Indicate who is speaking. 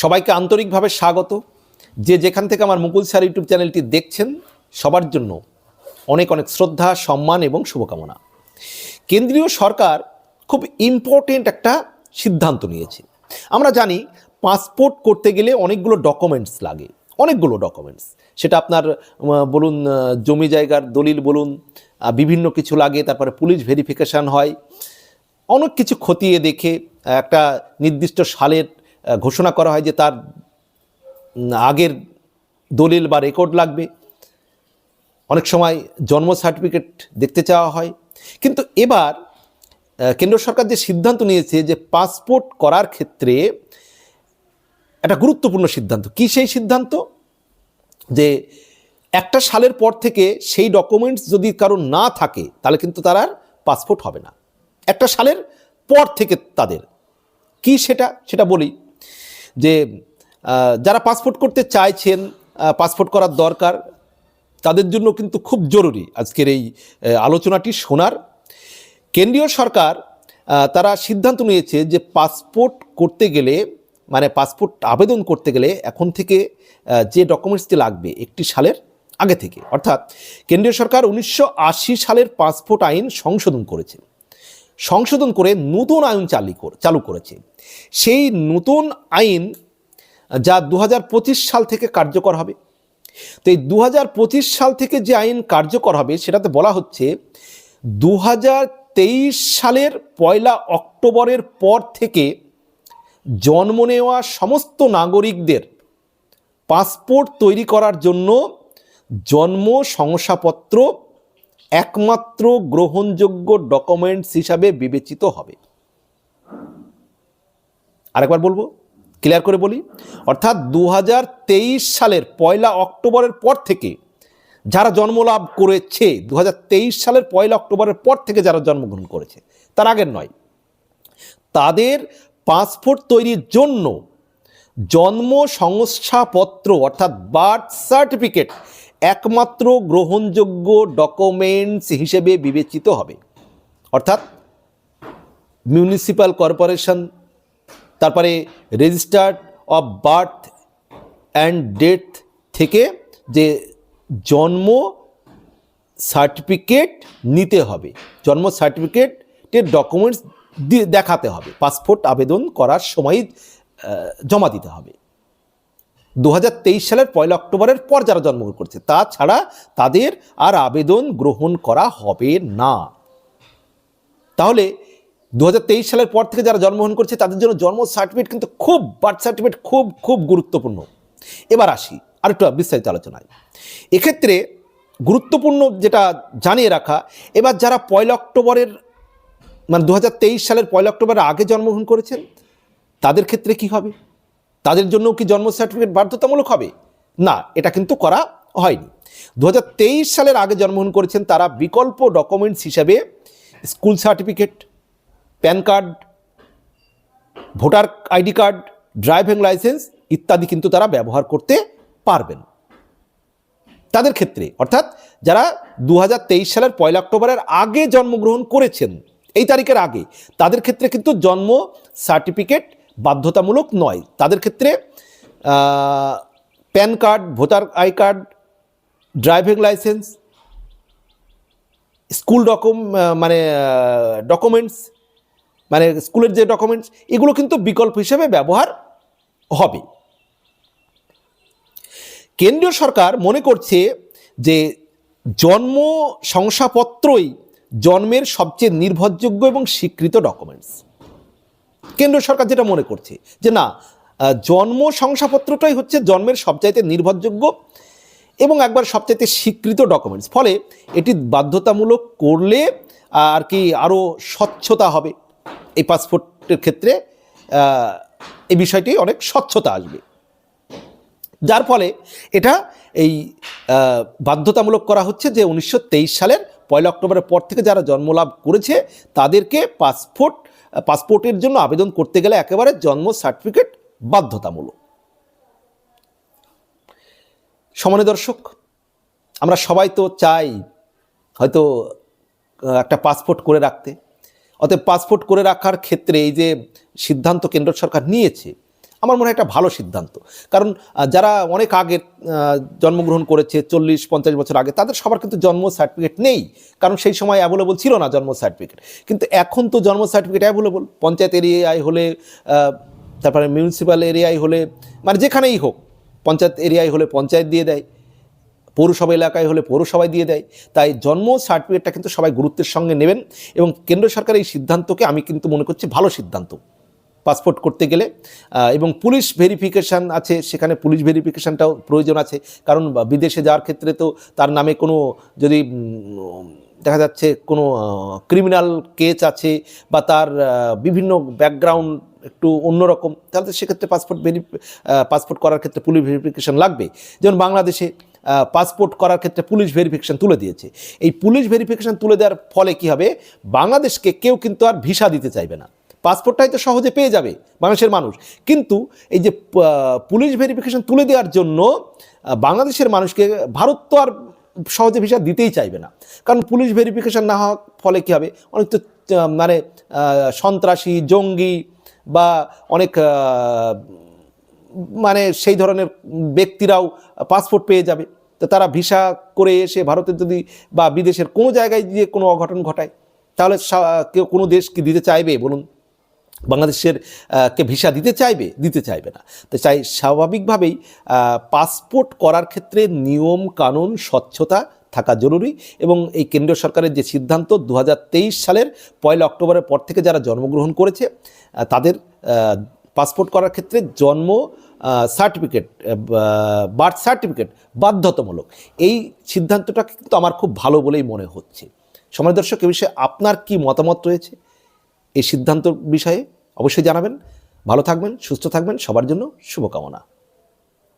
Speaker 1: সবাইকে আন্তরিকভাবে স্বাগত। যে যেখান থেকে আমার মুকুল স্যার ইউটিউব চ্যানেলটি দেখছেন, সবার জন্য অনেক অনেক শ্রদ্ধা, সম্মান এবং শুভকামনা। কেন্দ্রীয় সরকার খুব ইম্পর্টেন্ট একটা সিদ্ধান্ত নিয়েছে। আমরা জানি পাসপোর্ট করতে গেলে অনেকগুলো ডকুমেন্টস লাগে। অনেকগুলো ডকুমেন্টস সেটা আপনার বলুন জমি জায়গার দলিল বলুন বিভিন্ন কিছু লাগে, তারপরে পুলিশ ভেরিফিকেশান হয়। অনেক কিছু খতিয়ে দেখে, একটা নির্দিষ্ট সালের ঘোষণা করা হয় যে তার আগের দলিল বা রেকর্ড লাগবে। অনেক সময় জন্ম সার্টিফিকেট দেখতে চাওয়া হয়। কিন্তু এবার কেন্দ্র সরকার যে সিদ্ধান্ত নিয়েছে যে পাসপোর্ট করার ক্ষেত্রে একটা গুরুত্বপূর্ণ সিদ্ধান্ত। কি সেই সিদ্ধান্ত? যে একটা সালের পর থেকে সেই ডকুমেন্টস যদি কারও না থাকে, তাহলে কিন্তু তার আর পাসপোর্ট হবে না। একটা সালের পর থেকে তাদের। কি সেটা? সেটা বলি। যে যারা পাসপোর্ট করতে চাইছেন পাসপোর্ট করার দরকার, তাদের জন্য কিন্তু খুব জরুরি আজকের এই আলোচনাটি শোনার। কেন্দ্রীয় সরকার তারা সিদ্ধান্ত নিয়েছে যে পাসপোর্ট করতে গেলে মানে পাসপোর্ট আবেদন করতে গেলে এখন থেকে যে ডকুমেন্টসটি লাগবে একটি সালের আগে থেকে। অর্থাৎ, কেন্দ্রীয় সরকার উনিশশো আশি সালের পাসপোর্ট আইন সংশোধন করেছে। সংশোধন করে নতুন আইন চালু চালু করেছে। সেই নতুন আইন যা দু হাজার পঁচিশ সাল থেকে কার্যকর হবে। তো এই দু হাজার পঁচিশ সাল থেকে যে আইন কার্যকর হবে, সেটাতে বলা হচ্ছে দু হাজার তেইশ সালের পয়লা অক্টোবরের পর থেকে জন্ম নেওয়া সমস্ত নাগরিকদের পাসপোর্ট তৈরি করার জন্য জন্ম শংসাপত্র একমাত্র গ্রহণযোগ্য ডকুমেন্টস হিসাবে বিবেচিত হবে। আরেকবার বলব, ক্লিয়ার করে বলি, অর্থাৎ দু হাজার তেইশ সালের পয়লা অক্টোবরের পর থেকে যারা জন্মলাভ করেছে দু হাজার তেইশ সালের পয়লা অক্টোবরের পর থেকে যারা জন্মগ্রহণ করেছে, তার আগের নয়, তাদের পাসপোর্ট তৈরির জন্য জন্ম শংসাপত্র অর্থাৎ বার্থ সার্টিফিকেট একমাত্র গ্রহণযোগ্য ডকুমেন্টস হিসেবে বিবেচিত হবে। অর্থাৎ মিউনিসিপ্যাল কর্পোরেশন, তারপরে registered of birth and death থেকে যে জন্ম সার্টিফিকেট নিতে হবে, জন্ম সার্টিফিকেটের ডকুমেন্টস দেখাতে হবে, পাসপোর্ট আবেদন করার সময় জমা দিতে হবে। দু হাজার তেইশ সালের পয়লা অক্টোবরের পর যারা জন্মগ্রহণ করছে, তাছাড়া তাদের আর আবেদন গ্রহণ করা হবে না। তাহলে দু হাজার তেইশ সালের পর থেকে যারা জন্মগ্রহণ করছে, তাদের জন্য জন্ম সার্টিফিকেট কিন্তু খুব বার্থ সার্টিফিকেট খুব খুব গুরুত্বপূর্ণ। এবার আসি আর একটু বিস্তারিত আলোচনায়। এক্ষেত্রে গুরুত্বপূর্ণ যেটা জানিয়ে রাখা, এবার যারা পয়লা অক্টোবরের মানে দু হাজার তেইশ সালের পয়লা অক্টোবরের আগে জন্মগ্রহণ করেছেন, তাদের ক্ষেত্রে কি হবে? তাদের জন্য কি জন্ম সার্টিফিকেট বাধ্যতামূলক হবে? না, এটা কিন্তু করা হয়নি। দু হাজার তেইশ সালের আগে জন্মগ্রহণ করেছেন তারা বিকল্প ডকুমেন্টস হিসাবে school certificate PAN card voter ID card driving licence ইত্যাদি কিন্তু তারা ব্যবহার করতে পারবেন। তাদের ক্ষেত্রে, অর্থাৎ যারা দু হাজার তেইশ সালের পয়লা অক্টোবরের আগে জন্মগ্রহণ করেছেন, এই তারিখের আগে, তাদের ক্ষেত্রে কিন্তু জন্ম সার্টিফিকেট বাধ্যতামূলক নয়। তাদের ক্ষেত্রে PAN card, voter I card, driving licence, school Dokum মানে ডকুমেন্টস মানে স্কুলের যে ডকুমেন্টস, এগুলো কিন্তু বিকল্প হিসেবে ব্যবহার হবে। কেন্দ্রীয় সরকার মনে করছে যে জন্ম শংসাপত্রই জন্মের সবচেয়ে নির্ভরযোগ্য এবং স্বীকৃত ডকুমেন্টস। কেন্দ্র সরকার যেটা মনে করছে যে না জন্ম শংসাপত্রটাই হচ্ছে জন্মের সবচাইতে নির্ভরযোগ্য এবং একবার সবচাইতে স্বীকৃত ডকুমেন্টস ফলে এটি বাধ্যতামূলক করলে আর কি আরও স্বচ্ছতা হবে। এই পাসপোর্টের ক্ষেত্রে এই বিষয়টি অনেক স্বচ্ছতা আসবে। যার ফলে এটা এই বাধ্যতামূলক করা হচ্ছে যে উনিশশো তেইশ সালের পয়লা অক্টোবরের পর থেকে যারা জন্মলাভ করেছে, তাদেরকে পাসপোর্ট পাসপোর্টের জন্য আবেদন করতে গেলে একেবারে জন্ম সার্টিফিকেট বাধ্যতামূলক। সমানে দর্শক, আমরা সবাই তো চাই হয়তো একটা পাসপোর্ট করে রাখতে। অতএব পাসপোর্ট করে রাখার ক্ষেত্রে এই যে সিদ্ধান্ত কেন্দ্র সরকার নিয়েছে আমার মনে হয় একটা ভালো সিদ্ধান্ত। কারণ যারা অনেক আগে জন্মগ্রহণ করেছে চল্লিশ, পঞ্চাশ বছর আগে, তাদের সবার কিন্তু জন্ম সার্টিফিকেট নেই। কারণ সেই সময় অ্যাভেলেবল ছিল না জন্ম সার্টিফিকেট কিন্তু এখন তো জন্ম সার্টিফিকেট অ্যাভেলেবল পঞ্চায়েত এরিয়ায় হলে তারপরে মিউনিসিপ্যাল এরিয়ায় হলে মানে যেখানেই হোক, পঞ্চায়েত এরিয়ায় হলে পঞ্চায়েত দিয়ে দেয়, পৌরসভা এলাকায় হলে পৌরসভায় দিয়ে দেয়। তাই জন্ম সার্টিফিকেটটা কিন্তু সবাই গুরুত্বের সঙ্গে নেবেন এবং কেন্দ্র সরকার এই সিদ্ধান্তকে আমি কিন্তু মনে করছি ভালো সিদ্ধান্ত। পাসপোর্ট করতে গেলে এবং পুলিশ ভেরিফিকেশান আছে, সেখানে পুলিশ ভেরিফিকেশানটাও প্রয়োজন আছে। কারণ বিদেশে যাওয়ার ক্ষেত্রে তো তার নামে কোনো যদি দেখা যাচ্ছে কোনো ক্রিমিনাল কেস আছে বা তার বিভিন্ন ব্যাকগ্রাউন্ড একটু অন্যরকম, তাহলে সেক্ষেত্রে পাসপোর্ট ভেরি পাসপোর্ট করার ক্ষেত্রে পুলিশ ভেরিফিকেশান লাগবে। যেমন বাংলাদেশে পাসপোর্ট করার ক্ষেত্রে পুলিশ ভেরিফিকেশান তুলে দিয়েছে। এই পুলিশ ভেরিফিকেশান তুলে দেওয়ার ফলে কি হবে? বাংলাদেশকে কেউ কিন্তু আর ভিসা দিতে চাইবে না। পাসপোর্টটাই তো সহজে পেয়ে যাবে বাংলাদেশের মানুষ। কিন্তু এই যে পুলিশ ভেরিফিকেশন তুলে দেওয়ার জন্য বাংলাদেশের মানুষকে ভারত তো আর সহজে ভিসা দিতেই চাইবে না। কারণ পুলিশ ভেরিফিকেশন না হওয়ার ফলে কী হবে? অনেক তো মানে সন্ত্রাসী, জঙ্গি বা অনেক মানে সেই ধরনের ব্যক্তিরাও পাসপোর্ট পেয়ে যাবে। তো তারা ভিসা করে এসে ভারতের যদি বা বিদেশের কোনো জায়গায় গিয়ে কোনো অঘটন ঘটায়, তাহলে কেউ কোনো দেশ কি দিতে চাইবে বলুন? বাংলাদেশের কে ভিসা দিতে চাইবে দিতে চাইবে না। তো চাই স্বাভাবিকভাবেই পাসপোর্ট করার ক্ষেত্রে নিয়ম কানুন স্বচ্ছতা থাকা জরুরি এবং এই কেন্দ্রীয় সরকারের যে সিদ্ধান্ত দু হাজার তেইশ সালের পয়লা অক্টোবরের পর থেকে যারা জন্মগ্রহণ করেছে তাদের পাসপোর্ট করার ক্ষেত্রে জন্ম সার্টিফিকেট বার্থ সার্টিফিকেট বাধ্যতামূলক। এই সিদ্ধান্তটা কিন্তু আমার খুব ভালো বলেই মনে হচ্ছে। সময় দর্শক, এ বিষয়ে আপনার কি মতামত রয়েছে? এই সিদ্ধান্ত বিষয়ে অবশ্যই জানাবেন। ভালো থাকবেন সুস্থ থাকবেন। সবার জন্য শুভকামনা।